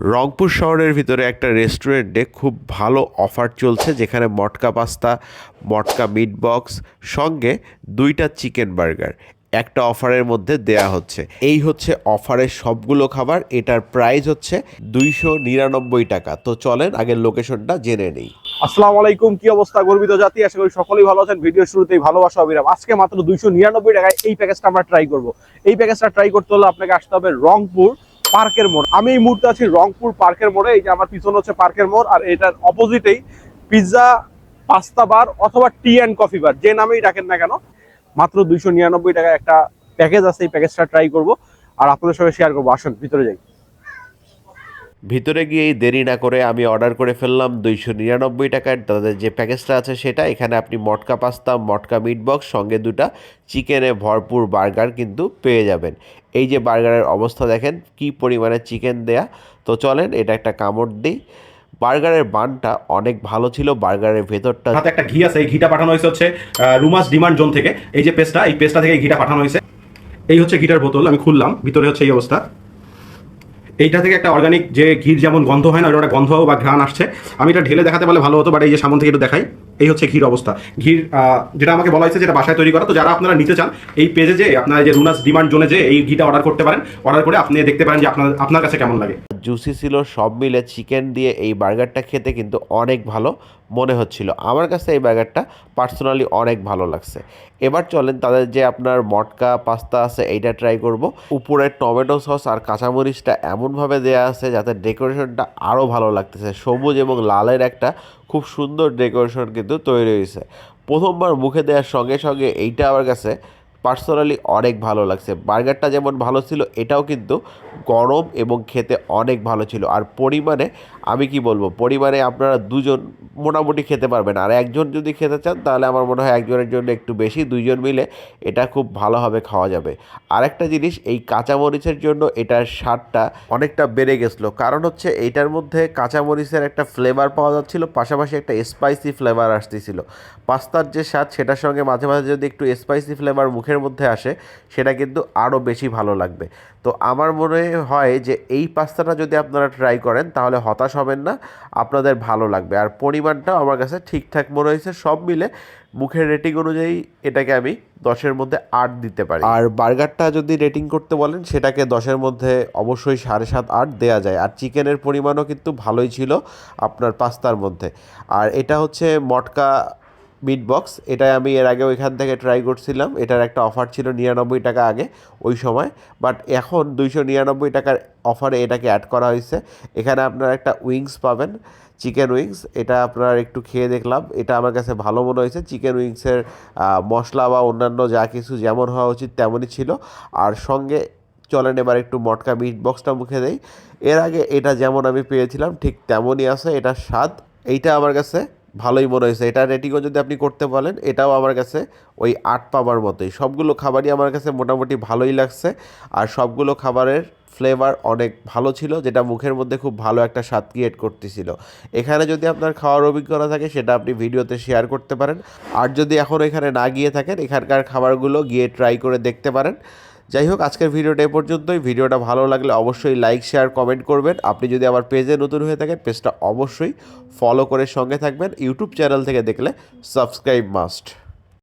রংপুর শহরের ভিতরে একটা রেস্টুরেন্টে খুব ভালো অফার চলছে, যেখানে মটকা পাস্তা, মটকা মিট বক্স, সঙ্গে দুইটা চিকেন বার্গার একটা অফারের মধ্যে দেয়া হচ্ছে। এই হচ্ছে অফারের সবগুলো খাবার, এটার প্রাইস হচ্ছে দুইশো নিরানব্বই টাকা। তো চলেন আগের লোকেশনটা জেনে নেই। আসসালামু আলাইকুম, কি অবস্থা গর্বিত জাতি? আশা করি সকলেই ভালো আছেন। ভিডিও শুরুতেই ভালোবাসা, অবিরাম। আজকে মাত্র দুইশো নিরানব্বই টাকায় এই প্যাকেজটা আমরা ট্রাই করব। এই প্যাকেজটা ট্রাই করতে হলে আপনাকে আসতে হবে রংপুর পার্কের মোড়। আমি এই মুহূর্তে আছি রংপুর পার্কের মোড়ে, এই যে আমার পিছনে হচ্ছে পার্কের মোড়, আর এটার অপোজিটেই পিৎজা পাস্তা বার অথবা টি অ্যান্ড কফি বার যে নামেই ডাকেন না কেন, মাত্র দুইশো নিরানব্বই একটা প্যাকেজ আছে, এই প্যাকেজটা ট্রাই করব, আর আপনাদের সঙ্গে শেয়ার করব। আসুন, ভিতরে যাই। ভিতরে গিয়েই দেরি না করে আমি অর্ডার করে ফেললাম দুইশো নিরানব্বই টাকার তাদের যে প্যাকেজটা আছে সেটা, এখানে আপনি মটকা পাস্তা, মটকা মিট বক্স সঙ্গে দুটা চিকেনে ভরপুর বার্গার কিন্তু পেয়ে যাবেন। এই যে বার্গারের অবস্থা দেখেন, কি পরিমাণে চিকেন দেয়া। তো চলেন, এটা একটা কামড় দিই। বার্গারের বানটা অনেক ভালো ছিল, বার্গারের ভেতরটা হাতে একটা ঘি আছে, এই ঘিটা পাঠানো হয়েছে হচ্ছে রুমাস ডিমান্ড জোন থেকে। এই যে পেস্টটা, এই পেস্টটা থেকে এই ঘিটা পাঠানো হয়েছে। এই হচ্ছে ঘিটার বোতল, আমি খুললাম, ভিতরে হচ্ছে এই অবস্থা। এইটা থেকে একটা অর্গানিক যে ঘির যেমন গন্ধ হয় না, ওটা গন্ধ বা ঘ্রাণ আসছে। আমি এটা ঢেলে দেখাতে পারলে ভালো হতো বাট এই যে সামন থেকে একটু দেখাই। এই হচ্ছে ঘির অবস্থা। ঘির যেটা আমাকে বলা হয়েছে যেটা বাসায় তৈরি করা। তো যারা আপনারা নিতে চান, এই পেজে যে আপনারা যে রুনাস ডিমান্ড জোনে যে এই ঘিটা অর্ডার করতে পারেন অর্ডার করে আপনি দেখতে পারেন যে আপনার আপনার কাছে কেমন লাগে। জুসি ছিল, সব মিলে চিকেন দিয়ে এই বার্গারটা খেতে কিন্তু অনেক ভালো মনে হচ্ছিল। আমার কাছে এই বার্গারটা পার্সোনালি অনেক ভালো লাগছে। এবার চলেন তাদের যে আপনার মটকা, পাস্তা আছে, এইটা ট্রাই করব। উপরে টমেটো সস আর কাঁচামরিচটা এমনভাবে দেওয়া আছে যাতে ডেকোরেশনটা আরও ভালো লাগতেছে। সবুজ এবং লালের একটা খুব সুন্দর ডেকোরেশন কিন্তু তৈরি হয়েছে প্রথমবার মুখে দেওয়ার সঙ্গে সঙ্গে এইটা আমার কাছে পার্সোনালি অনেক ভালো লাগছে। বার্গারটা যেমন ভালো ছিল, এটাও কিন্তু গরম এবং খেতে অনেক ভালো ছিল। আর পরিমাণে, আমি কি বলব, পরিমাণে আপনারা দুজন মোটামুটি খেতে পারবেন। আর একজন যদি খেতে চান, তাহলে আমার মনে হয় একজনের জন্য একটু বেশি, দুইজন মিলে এটা খুব ভালোভাবে খাওয়া যাবে। আরেকটা জিনিস, এই কাঁচামরিচের জন্য এটার স্বাদটা অনেকটা বেড়ে গেছিল। কারণ হচ্ছে, এইটার মধ্যে কাঁচামরিচের একটা ফ্লেভার পাওয়া যাচ্ছিল, পাশাপাশি একটা স্পাইসি ফ্লেভার আসতেছিল। পাস্তার যে স্বাদ, সেটার সঙ্গে মাঝে মাঝে যদি একটু স্পাইসি ফ্লেভার মুখের মধ্যে আসে, সেটা কিন্তু আরও বেশি ভালো লাগবে। তো আমার মনে হয় যে এই পাস্তাটা যদি আপনারা ট্রাই করেন, তাহলে হতাশ হবেন না, আপনাদের ভালো লাগবে। আর পরিমাণটাও আমার কাছে ঠিকঠাক মনে হয়েছে, সব মিলে মুখের রেটিং অনুযায়ী এটাকে আমি দশের মধ্যে আট দিতে পারি। আর বার্গারটা যদি রেটিং করতে বলেন, সেটাকে দশের মধ্যে অবশ্যই সাড়ে সাত, আট দেওয়া যায়। আর চিকেনের পরিমাণও কিন্তু ভালোই ছিল আপনার পাস্তার মধ্যে। আর এটা হচ্ছে মটকা মিট বক্স এটা আমি এর আগে ওইখান থেকে ট্রাই করছিলাম। এটার একটা অফার ছিল নিরানব্বই টাকা আগে, ওই সময়। বাট এখন দুইশো নিরানব্বই টাকার অফারে এটাকে অ্যাড করা হয়েছে। এখানে আপনারা একটা উইংস পাবেন চিকেন উইংস এটা আপনার একটু খেয়ে দেখলাম। এটা আমার কাছে ভালো মনে হয়েছে। চিকেন উইংসের মশলা বা অন্যান্য যা কিছু যেমন হওয়া উচিত তেমনই ছিল। আর সঙ্গে চলেন এবার একটু মটকা মিট বক্সটা মুখে দেই। এর আগে এটা যেমন আমি পেয়েছিলাম, ঠিক তেমনই আছে। এটার স্বাদ, এইটা আমার কাছে ভালোই মনে হয়েছে। এটা রেটিংও যদি আপনি করতে বলেন এটাও আমার কাছে ওই আট পাবার মতোই। সবগুলো খাবারই আমার কাছে মোটামুটি ভালোই লাগছে। আর সবগুলো খাবারের ফ্লেভার অনেক ভালো ছিল, যেটা মুখের মধ্যে খুব ভালো একটা স্বাদ ক্রিয়েট করতেছিল। এখানে যদি আপনার খাওয়ার অভিজ্ঞতা থাকে, সেটা আপনি ভিডিওতে শেয়ার করতে পারেন। আর যদি এখন এখানে না গিয়ে থাকেন, এখানকার খাবারগুলো গিয়ে ট্রাই করে দেখতে পারেন। যাই হোক, আজকের ভিডিওটা এ পর্যন্তই। ভিডিওটা ভালো লাগলে অবশ্যই লাইক শেয়ার কমেন্ট করবেন। আপনি যদি আমার পেজে নতুন হয়ে থাকেন পেজটা অবশ্যই ফলো করে সঙ্গে থাকবেন। ইউটিউব চ্যানেল থেকে দেখলে সাবস্ক্রাইব মাস্ট